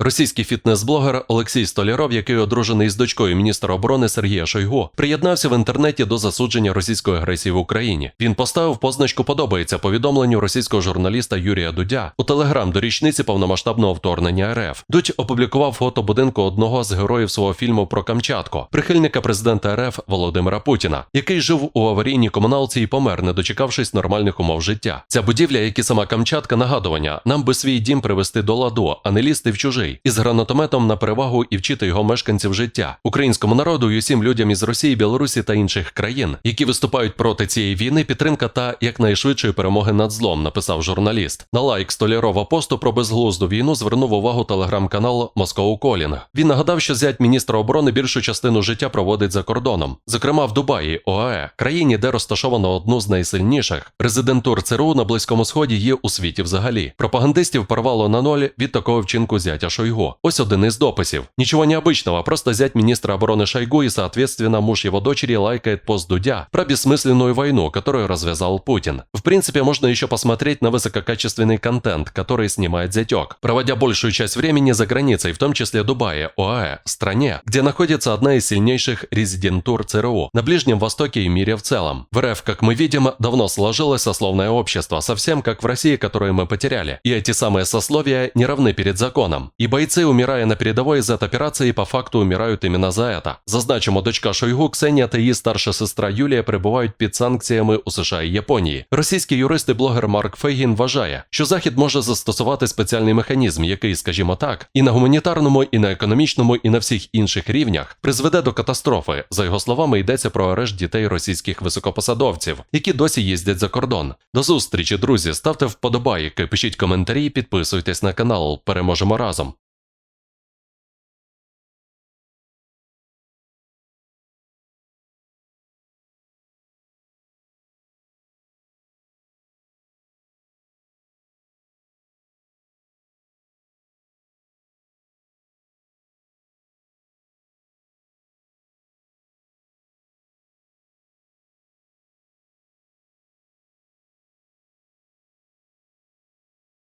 Російський фітнес-блогер Олексій Столяров, який одружений з дочкою міністра оборони Сергія Шойгу, приєднався в інтернеті до засудження російської агресії в Україні. Він поставив позначку подобається повідомленню російського журналіста Юрія Дудя у телеграм до річниці повномасштабного вторгнення РФ. Дудь опублікував фото будинку одного з героїв свого фільму про Камчатку, прихильника президента РФ Володимира Путіна, який жив у аварійній комуналці і помер, не дочекавшись нормальних умов життя. Ця будівля, як і сама Камчатка, нагадування, нам би свій дім привести до ладу, а не лізти в чужий, із гранатометом на перевагу і вчити його мешканців життя, українському народу і усім людям із Росії, Білорусі та інших країн, які виступають проти цієї війни, підтримка та якнайшвидшої перемоги над злом, написав журналіст. На лайк Столярова посту про безглузду війну звернув увагу телеграм-канал Moscow Calling. Він нагадав, що зять міністра оборони більшу частину життя проводить за кордоном, зокрема в Дубаї, ОАЕ, країні, де розташовано одну з найсильніших резидентур ЦРУ на Близькому Сході є у світі взагалі. Пропагандистів порвало на ноль від такого вчинку зятя Шойгу. Ось один із дописів. Ничего необычного, просто зять министра обороны Шойгу и, соответственно, муж его дочери лайкает пост Дудя про бессмысленную войну, которую развязал Путин. В принципе, можно еще посмотреть на высококачественный контент, который снимает зятек, проводя большую часть времени за границей, в том числе Дубае, ОАЭ, стране, где находится одна из сильнейших резидентур ЦРУ, на Ближнем Востоке и мире в целом. В РФ, как мы видим, давно сложилось сословное общество, совсем как в России, которое мы потеряли. И эти самые сословия не равны перед законом. И бойцы, умирая на передовой из операции, по факту умирають іменно за это. Зазначимо, дочка Шойгу, Ксенія та її старша сестра Юлія перебувають під санкціями у США і Японії. Російський юрист і блогер Марк Фейгін вважає, що Захід може застосувати спеціальний механізм, який, скажімо так, і на гуманітарному, і на економічному, і на всіх інших рівнях призведе до катастрофи. За його словами, йдеться про арешт дітей російських високопосадовців, які досі їздять за кордон. До зустрічі, друзі, ставте вподобайки, пишіть коментарі, підписуйтесь на канал. Переможемо разом.